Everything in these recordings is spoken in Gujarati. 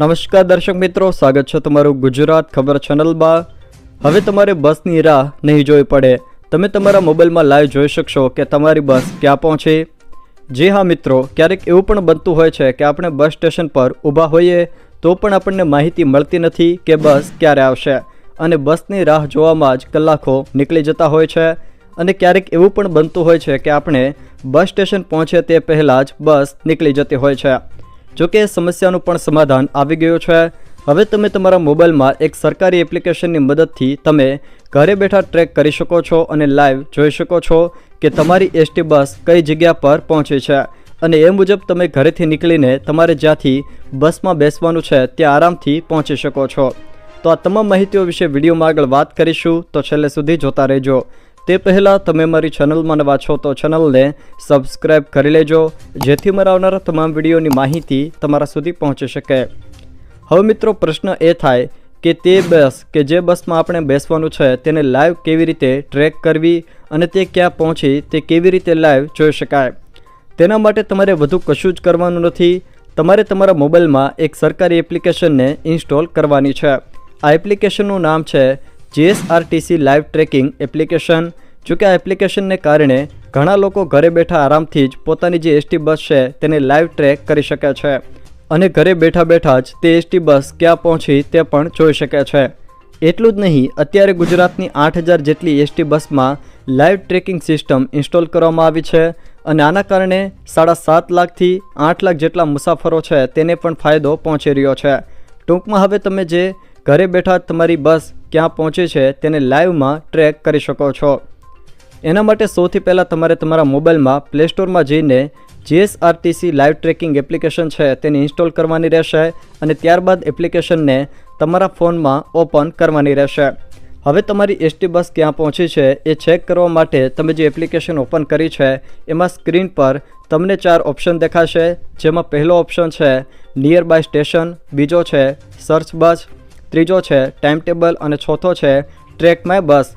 નમસ્કાર દર્શક મિત્રો, સ્વાગત છે તમારું ગુજરાત ખબર ચેનલમાં હવે તમારે બસની રાહ નહીં જોવી પડે. તમે તમારા મોબાઈલમાં લાઈવ જોઈ શકશો કે તમારી બસ ક્યાં પહોંચી. જે હા મિત્રો, ક્યારેક એવું પણ બનતું હોય છે કે આપણે બસ સ્ટેશન પર ઊભા હોઈએ તો પણ આપણને માહિતી મળતી નથી કે બસ ક્યારે આવશે. અને બસની રાહ જોવામાં જ કલાકો નીકળી જતા હોય છે. અને ક્યારેક એવું પણ બનતું હોય છે કે આપણે બસ સ્ટેશન પહોંચે તે પહેલાં જ બસ નીકળી જતી હોય છે. જોકે સમસ્યાનું પણ સમાધાન આવી ગયું છે. હવે તમે તમારા મોબાઈલમાં એક સરકારી એપ્લિકેશનની મદદથી તમે ઘરે બેઠા ટ્રેક કરી શકો છો અને લાઈવ જોઈ શકો છો કે તમારી એસટી બસ કઈ જગ્યા પર પહોંચી છે. અને એ મુજબ તમે ઘરેથી નીકળીને તમારે જ્યાંથી બસમાં બેસવાનું છે ત્યાં આરામથી પહોંચી શકો છો. તો આ તમામ માહિતીઓ વિશે વિડીયોમાં આગળ વાત કરીશું. તો છેલ્લે સુધી જોતા રહેજો. તે પહેલાં તમે મારી ચેનલમાં નવા છો તો ચેનલને સબસ્ક્રાઈબ કરી લેજો, જેથી મારા આવનારા તમામ વિડીયોની માહિતી તમારા સુધી પહોંચી શકે. હવે મિત્રો પ્રશ્ન એ થાય કે તે બસ કે જે બસમાં આપણે બેસવાનું છે તેને લાઈવ કેવી રીતે ટ્રેક કરવી અને તે ક્યાં પહોંચી તે કેવી રીતે લાઈવ જોઈ શકાય? તેના માટે તમારે વધુ કશું જ કરવાનું નથી. તમારે તમારા મોબાઈલમાં એક સરકારી એપ્લિકેશનને ઇન્સ્ટોલ કરવાની છે. આ એપ્લિકેશનનું નામ છે જીએસઆરટીસી લાઈવ ટ્રેકિંગ એપ્લિકેશન. જો કે આ એપ્લિકેશનને કારણે ઘણા લોકો ઘરે બેઠા આરામથી જ પોતાની જે એસટી બસ છે તેને લાઈવ ટ્રેક કરી શકે છે. અને ઘરે બેઠા બેઠા જ તે એસટી બસ ક્યાં પહોંચી તે પણ જોઈ શકે છે. એટલું જ નહીં, અત્યારે ગુજરાતની આઠ હજાર જેટલી એસટી બસમાં લાઈવ ટ્રેકિંગ સિસ્ટમ ઇન્સ્ટોલ કરવામાં આવી છે અને આના કારણે સાડા સાત લાખથી આઠ લાખ જેટલા મુસાફરો છે તેને પણ ફાયદો પહોંચી રહ્યો છે. ટૂંકમાં હવે તમે જે ઘરે બેઠા તમારી બસ ક્યાં પહોંચી છે તેને લાઈવમાં ટ્રેક કરી શકો છો. એના માટે સૌથી પહેલાં તમારે તમારા મોબાઈલમાં પ્લે સ્ટોરમાં જઈને જીએસઆરટીસી લાઈવ ટ્રેકિંગ એપ્લિકેશન છે તેને ઇન્સ્ટોલ કરવાની રહેશે અને ત્યારબાદ એપ્લિકેશનને તમારા ફોનમાં ઓપન કરવાની રહેશે. હવે તમારી એસટી બસ ક્યાં પહોંચી છે એ ચેક કરવા માટે તમે જે એપ્લિકેશન ઓપન કરી છે એમાં સ્ક્રીન પર તમને ચાર ઓપ્શન દેખાશે, જેમાં પહેલો ઓપ્શન છે નિયર બાય સ્ટેશન બીજો છે સર્ચ બસ ત્રીજો છે ટાઈમ ટેબલ અને ચોથો છે ટ્રેક માય બસ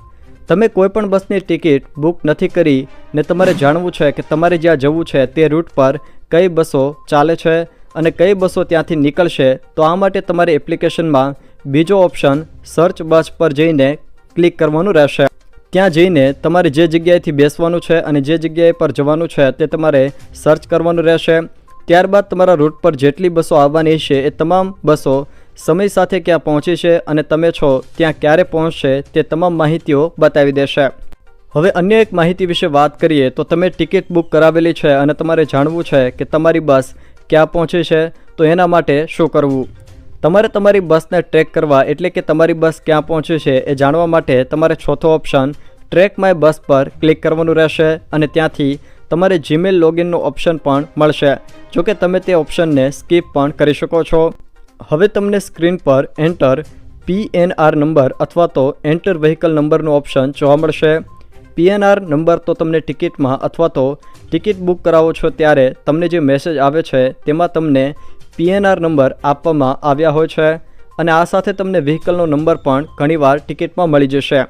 તમે કોઈપણ બસની ટિકિટ બુક નથી કરી ને તમારે જાણવું છે કે તમારે જ્યાં જવું છે તે રૂટ પર કઈ બસો ચાલે છે અને કઈ બસો ત્યાંથી નીકળશે, તો આ માટે તમારે એપ્લિકેશનમાં બીજો ઓપ્શન સર્ચ બસ પર જઈને ક્લિક કરવાનું રહેશે. ત્યાં જઈને તમારે જે જગ્યાએથી બેસવાનું છે અને જે જગ્યાએ પર જવાનું છે તે તમારે સર્ચ કરવાનું રહેશે. ત્યારબાદ તમારા રૂટ પર જેટલી બસો આવવાની છે એ તમામ બસો સમય સાથે ક્યાં પહોંચી છે અને તમે છો ત્યાં ક્યારે પહોંચશે તે તમામ માહિતીઓ બતાવી દેશે. હવે અન્ય એક માહિતી વિશે વાત કરીએ તો તમે ટિકિટ બુક કરાવેલી છે અને તમારે જાણવું છે કે તમારી બસ ક્યાં પહોંચી છે તો એના માટે શું કરવું. તમારે તમારી બસને ટ્રેક કરવા એટલે કે તમારી બસ ક્યાં પહોંચી છે એ જાણવા માટે તમારે ચોથો ઓપ્શન ટ્રેક માય બસ પર ક્લિક કરવાનું રહેશે અને ત્યાંથી તમારે જીમેલ લોગિનનો ઓપ્શન પણ મળશે. જોકે તમે તે ઓપ્શનને સ્કીપ પણ કરી શકો છો. હવે તમને સ્ક્રીન પર એન્ટર પીએનઆર નંબર અથવા તો એન્ટર વ્હીકલ નંબરનું ઓપ્શન જોવા મળશે. પીએનઆર નંબર તો તમને ટિકિટમાં અથવા તો ટિકિટ બુક કરાવો છો ત્યારે તમને જે મેસેજ આવે છે તેમાં તમને પીએનઆર નંબર આપવામાં આવ્યા હોય છે અને આ સાથે તમને વ્હીકલનો નંબર પણ ઘણીવાર ટિકિટમાં મળી જશે.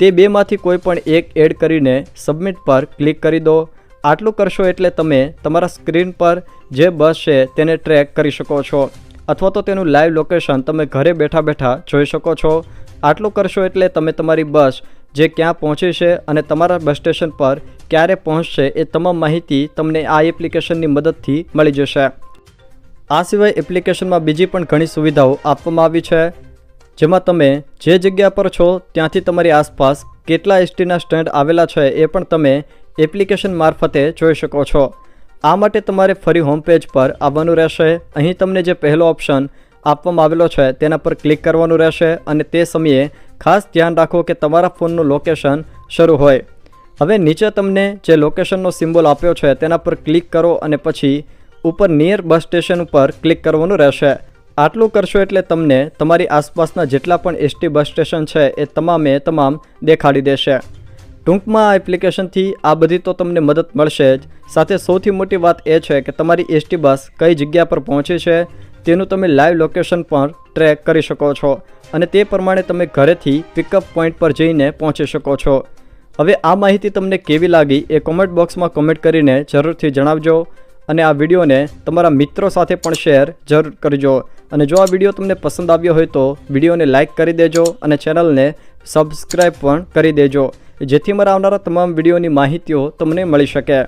તે બેમાંથી કોઈ પણ એક એડ કરીને સબમિટ પર ક્લિક કરી દો. આટલું કરશો એટલે તમે તમારા સ્ક્રીન પર જે બસ છે તેને ટ્રેક કરી શકો છો. અથવા તો તેનું લાઈવ લોકેશન તમે ઘરે બેઠા બેઠા જોઈ શકો છો. આટલું કરશો એટલે તમે તમારી બસ જે ક્યાં પહોંચી છે અને તમારા બસ સ્ટેશન પર ક્યારે પહોંચશે એ તમામ માહિતી તમને આ એપ્લિકેશનની મદદથી મળી જશે. આ સિવાય એપ્લિકેશનમાં બીજી પણ ઘણી સુવિધાઓ આપવામાં આવી છે. જેમાં તમે જે જગ્યા પર છો ત્યાંથી તમારી આસપાસ કેટલા એસટીના સ્ટેન્ડ આવેલા છે એ પણ તમે એપ્લિકેશન મારફતે જોઈ શકો છો. આ માટે તમારે ફરી હોમ પેજ પર આવવાનું રહેશે. અહીં તમને જે પહેલો ઓપ્શન આપવામાં આવેલો છે, તેના પર ક્લિક કરવાનું રહેશે અને તે સમયે ખાસ ધ્યાન રાખો કે તમારા ફોનનું લોકેશન શરૂ હોય. હવે નીચે તમને જે લોકેશનનો સિમ્બોલ આપ્યો છે, તેના પર ક્લિક કરો અને પછી ઉપર નિયર બસ સ્ટેશન ઉપર ક્લિક કરવાનું રહેશે. આટલું કરશો એટલે તમને તમારી આસપાસના જેટલા પણ એસટી બસ સ્ટેશન છે, એ તમામે તમામ દેખાડી દેશે. ટૂંકમાં આ એપ્લિકેશનથી આ બધી તો તમને મદદ મળશે જ સાથે સૌથી મોટી વાત એ છે કે તમારી એસટી બસ કઈ જગ્યા પર પહોંચી છે, તેનું તમે લાઈવ લોકેશન પર ટ્રેક કરી શકો છો અને તે પ્રમાણે તમે ઘરેથી પિકઅપ પોઈન્ટ પર જઈને પહોંચી શકો છો. હવે આ માહિતી તમને કેવી લાગી એ કોમેન્ટ બોક્સમાં કોમેન્ટ કરીને જરૂરથી જણાવજો અને આ વિડીયોને તમારા મિત્રો સાથે પણ શેર જરૂર કરજો. અને જો આ વીડિયો તમને પસંદ આવ્યો હોય તો વિડીયોને લાઇક કરી દેજો અને ચેનલને સબસ્ક્રાઈબ પણ કરી દેજો, જેથી મારા આવનારા તમામ વિડીયોની માહિતીઓ તમને મળી શકે.